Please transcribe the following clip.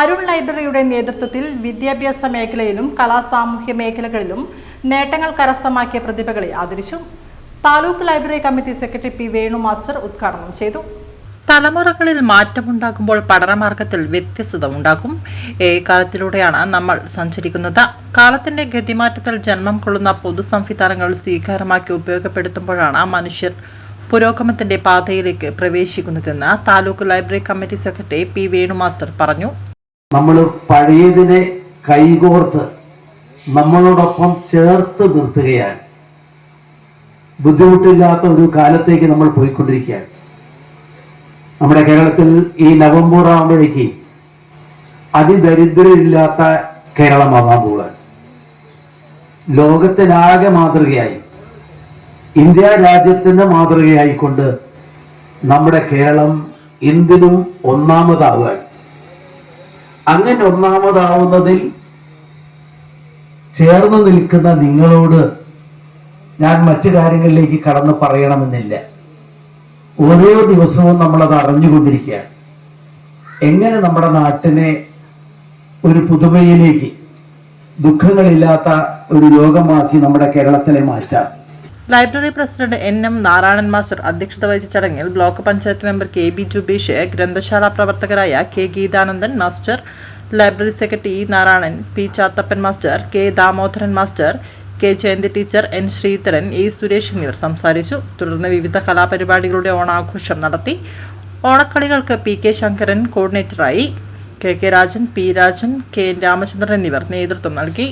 അരുൺ ലൈബ്രറിയുടെ നേതൃത്വത്തിൽ വിദ്യാഭ്യാസ മേഖലയിലും കലാസാമൂഹ്യ മേഖലകളിലും നേട്ടങ്ങൾ കരസ്ഥമാക്കിയ പ്രതിഭകളെ ആദരിച്ചു. Taluk library committee secretary P Venu master ഉദ്ഘാടനം ചെയ്തു. തലമുറകളിൽ മാറ്റമുണ്ടാകുമ്പോൾ പഠനമാർഗത്തിൽ വ്യത്യസ്തത ഉണ്ടാകും. ഏ കാലത്തിലൂടെയാണ് നമ്മൾ സഞ്ചരിക്കുന്നത്. കാലത്തിന്റെ ഗതിമാറ്റത്തിൽ ജന്മം കൊള്ളുന്ന പൊതു സംവിധാനങ്ങൾ സ്വീകാര്യമാക്കി ഉപയോഗപ്പെടുത്തുമ്പോഴാണ് മനുഷ്യർ പുരോഗമത്തിന്റെ പാതയിലേക്ക് പ്രവേശിക്കുന്നതെന്ന് taluk library committee secretary P Venu master പറഞ്ഞു. നമ്മൾ പഴയതിനെ കൈകോർത്ത് നമ്മളോടൊപ്പം ചേർത്ത് നിർത്തുകയാണ്. ബുദ്ധിമുട്ടില്ലാത്ത ഒരു കാലത്തേക്ക് നമ്മൾ പോയിക്കൊണ്ടിരിക്കുകയാണ്. നമ്മുടെ കേരളത്തിൽ ഈ നവംബർ ആകുമ്പോഴേക്ക് അതിദരിദ്രരില്ലാത്ത കേരളമാകാൻ പോവുകയാണ്. ലോകത്തിനാകെ മാതൃകയായി ഇന്ത്യ രാജ്യത്തിന് മാതൃകയായിക്കൊണ്ട് നമ്മുടെ കേരളം എന്തിനും ഒന്നാമതാവുകയാണ്. അങ്ങനെ ഒന്നാമതാവുന്നതിൽ ചേർന്ന് നിൽക്കുന്ന നിങ്ങളോട് ഞാൻ മറ്റു കാര്യങ്ങളിലേക്ക് കടന്നു പറയണമെന്നില്ല. ഓരോ ദിവസവും നമ്മളത് അറിഞ്ഞുകൊണ്ടിരിക്കുകയാണ്. എങ്ങനെ നമ്മുടെ നാട്ടിനെ ഒരു പുതുമയിലേക്ക് ദുഃഖങ്ങളില്ലാത്ത ഒരു രോഗമാക്കി നമ്മുടെ കേരളത്തിലെ മാറ്റാം? Library president N M Narayanan master അധ്യക്ഷത വഹിച്ച ചടങ്ങിൽ block panchayat member K B Jubeesh ഗ്രന്ഥശാല പ്രവർത്തകരായ K Geethanandan master library secretary E Narayanan P Chathappan master K Damodaran master K Jayanthi teacher N Sreedharan A Suresh എന്നിവർ സംസാരിച്ചു. തുടർന്ന് വിവിധ കലാപരിപാടികളുടെ ഓണാഘോഷം നടത്തി. ഓണക്കളികൾക്ക് P K Sankaran കോർഡിനേറ്ററായി. K K Rajan P Rajan K Ramachandran എന്നിവർ നേതൃത്വം നൽകി.